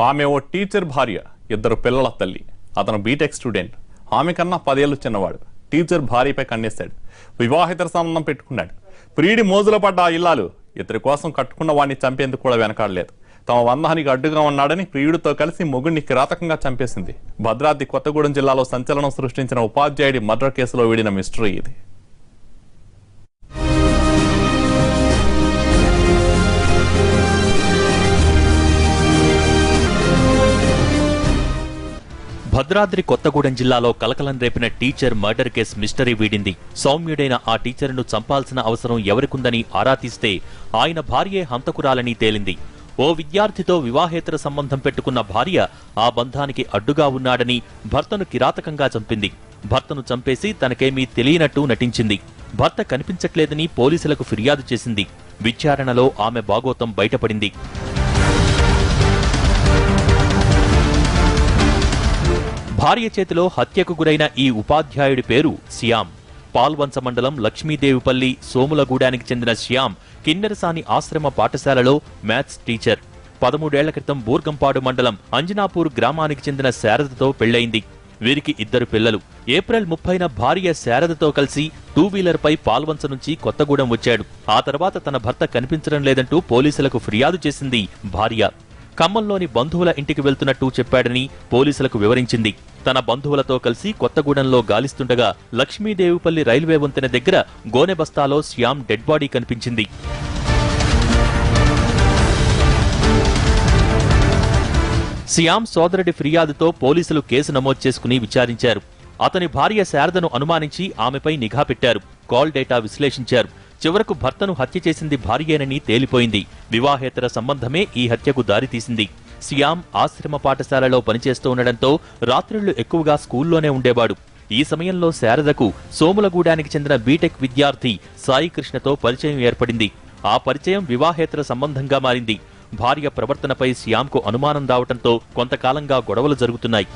ఆమె ఓ టీచర్ భార్య ఇద్దరు పిల్లల తల్లి. అతను బీటెక్ స్టూడెంట్. ఆమె కన్నా పదేళ్ళు చిన్నవాడు. టీచర్ భార్యపై కన్నేశాడు. వివాహితర సంబంధం పెట్టుకున్నాడు. ప్రియుడి మోజుల పడ్డ ఆ ఇల్లాలు ఇతరి కోసం కట్టుకున్న వాడిని చంపేందుకు కూడా వెనకాడలేదు. తమ బంధానికి అడ్డుగా ఉన్నాడని ప్రియుడితో కలిసి మొగుడిని కిరాతకంగా చంపేసింది. భద్రాద్రి కొత్తగూడెం జిల్లాలో సంచలనం సృష్టించిన ఉపాధ్యాయుడి మర్డర్ కేసులో వీడిన మిస్టరీ ఇది. భద్రాద్రి కొత్తగూడెం జిల్లాలో కలకలం రేపిన టీచర్ మర్డర్ కేసు మిస్టరీ వీడింది. సౌమ్యుడైన ఆ టీచర్ను చంపాల్సిన అవసరం ఎవరికుందని ఆరా తీస్తే ఆయన భార్యే హంతకురాలని తేలింది. ఓ విద్యార్థితో వివాహేతర సంబంధం పెట్టుకున్న భార్య ఆ బంధానికి అడ్డుగా ఉన్నాడని భర్తను కిరాతకంగా చంపింది. భర్తను చంపేసి తనకేమీ తెలియనట్టు నటించింది. భర్త కనిపించట్లేదని పోలీసులకు ఫిర్యాదు చేసింది. విచారణలో ఆమె బాగోతం బయటపడింది. భార్య చేతిలో హత్యకు గురైన ఈ ఉపాధ్యాయుడి పేరు శ్యామ్. పాల్వంచ మండలం లక్ష్మీదేవిపల్లి సోములగూడానికి చెందిన శ్యామ్ కిన్నెరసాని ఆశ్రమ పాఠశాలలో మ్యాథ్స్ టీచర్. పదమూడేళ్ళ క్రితం బూర్గంపాడు మండలం అంజనాపూర్ గ్రామానికి చెందిన శారదతో పెళ్ళైంది వీరికి ఇద్దరు పిల్లలు. ఏప్రిల్ ముప్పైన భార్య శారదతో కలిసి టూ వీలర్ పై పాల్వంచ నుంచి కొత్తగూడెం వచ్చాడు. ఆ తర్వాత తన భర్త కనిపించడం లేదంటూ పోలీసులకు ఫిర్యాదు చేసింది భార్య. ఖమ్మంలోని బంధువుల ఇంటికి వెళ్తున్నట్టు చెప్పాడని పోలీసులకు వివరించింది. తన బంధువులతో కలిసి కొత్తగూడెంలో గాలిస్తుండగా లక్ష్మీదేవిపల్లి రైల్వే వంతెన దగ్గర గోనె బస్తాలో శ్యామ్ డెడ్ బాడీ కనిపించింది. శ్యామ్ సోదరుడి ఫిర్యాదుతో పోలీసులు కేసు నమోదు చేసుకుని విచారించారు. అతని భార్య శారదను అనుమానించి ఆమెపై నిఘా పెట్టారు. కాల్ డేటా విశ్లేషించారు. చివరకు భర్తను హత్య చేసింది భార్యేనని తేలిపోయింది. వివాహేతర సంబంధమే ఈ హత్యకు దారితీసింది. సియామ్ ఆశ్రమ పాఠశాలలో పనిచేస్తూ ఉండడంతో రాత్రిళ్ళు ఎక్కువగా స్కూల్లోనే ఉండేవాడు. ఈ సమయంలో శారదకు సోములగూడానికి చెందిన బీటెక్ విద్యార్థి సాయికృష్ణతో పరిచయం ఏర్పడింది. ఆ పరిచయం వివాహేతర సంబంధంగా మారింది. భార్య ప్రవర్తనపై శ్యామ్కు అనుమానం రావటంతో కొంతకాలంగా గొడవలు జరుగుతున్నాయి.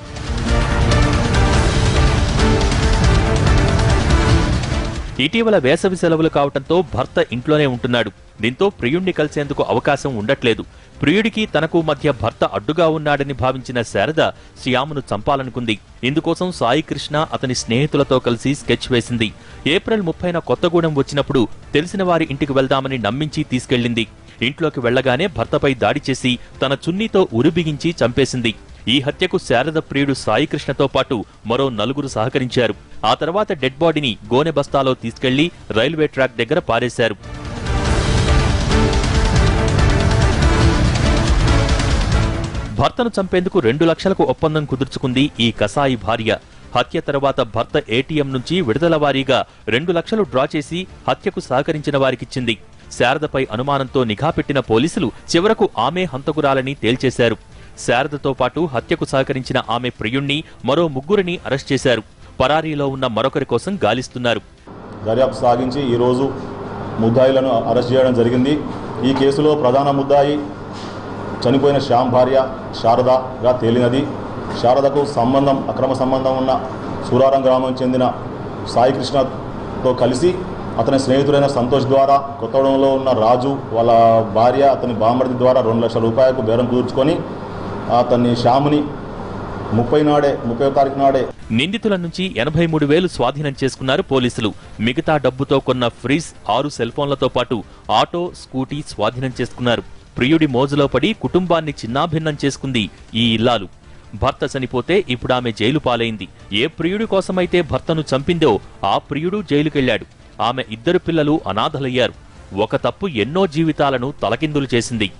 ఇటీవల వేసవి సెలవులు కావటంతో భర్త ఇంట్లోనే ఉంటున్నాడు. దీంతో ప్రియుణ్ణి కలిసేందుకు అవకాశం ఉండట్లేదు. ప్రియుడికి తనకు మధ్య భర్త అడ్డుగా ఉన్నాడని భావించిన శారద శ్యామును చంపాలనుకుంది. ఇందుకోసం సాయి కృష్ణ అతని స్నేహితులతో కలిసి స్కెచ్ వేసింది. ఏప్రిల్ ముప్పైన కొత్తగూడెం వచ్చినప్పుడు తెలిసిన వారి ఇంటికి వెళ్దామని నమ్మించి తీసుకెళ్ళింది ఇంట్లోకి వెళ్ళగానే భర్తపై దాడి చేసి తన చున్నీతో ఉరిబిగించి చంపేసింది. ఈ హత్యకు శారద ప్రియుడు సాయికృష్ణతో పాటు మరో నలుగురు సహకరించారు. ఆ తర్వాత డెడ్ బాడీని గోనె బస్తాలో తీసుకెళ్ళి రైల్వే ట్రాక్ దగ్గర పారేశారు. భర్తను చంపేందుకు రెండు లక్షలకు ఒప్పందం కుదుర్చుకుంది ఈ కసాయి భార్య. హత్య తర్వాత భర్త ఏటీఎం నుంచి విడుదల వారీగా రెండు లక్షలు డ్రా చేసి హత్యకు సహకరించిన వారికిచ్చింది. శారదపై అనుమానంతో నిఘా పెట్టిన పోలీసులు చివరకు ఆమె హంతకురాలని తేల్చేశారు. శారదతో పాటు హత్యకు సహకరించిన ఆమె ప్రియుణ్ణి మరో ముగ్గురిని అరెస్ట్ చేశారు. పరారీలో ఉన్న మరొకరి కోసం గాలిస్తున్నారు. దర్యాప్తు సాగించి ఈరోజు ముద్దాయిలను అరెస్ట్ చేయడం జరిగింది. ఈ కేసులో ప్రధాన ముద్దాయి చనిపోయిన శ్యామ్ భార్య శారదగా తేలినది. శారదకు సంబంధం అక్రమ సంబంధం ఉన్న సూరారం గ్రామం చెందిన సాయికృష్ణతో కలిసి అతని స్నేహితుడైన సంతోష్ ద్వారా కొత్తగూడెంలో ఉన్న రాజు వాళ్ళ భార్య అతని బామర్ది ద్వారా రెండు లక్షల రూపాయలకు బేరం కుదుర్చుకొని అతన్ని శ్యాముని ముప్పై నాడే ముప్పై తారీఖు నాడే. నిందితుల నుంచి ఎనభై మూడు వేలు స్వాధీనం చేసుకున్నారు పోలీసులు. మిగతా డబ్బుతో కొన్న ఫ్రిజ్ ఆరు సెల్ ఫోన్లతో పాటు ఆటో స్కూటీ స్వాధీనం చేసుకున్నారు. ప్రియుడి మోజులో పడి కుటుంబాన్ని చిన్నాభిన్నం చేసుకుంది ఈ ఇల్లాలు. భర్త చనిపోతే ఇప్పుడు ఆమె జైలు పాలైంది. ఏ ప్రియుడి కోసమైతే భర్తను చంపిందో ఆ ప్రియుడు జైలుకెళ్ళాడు ఆమె ఇద్దరు పిల్లలు అనాథలయ్యారు. ఒక తప్పు ఎన్నో జీవితాలను తలకిందులు చేసింది.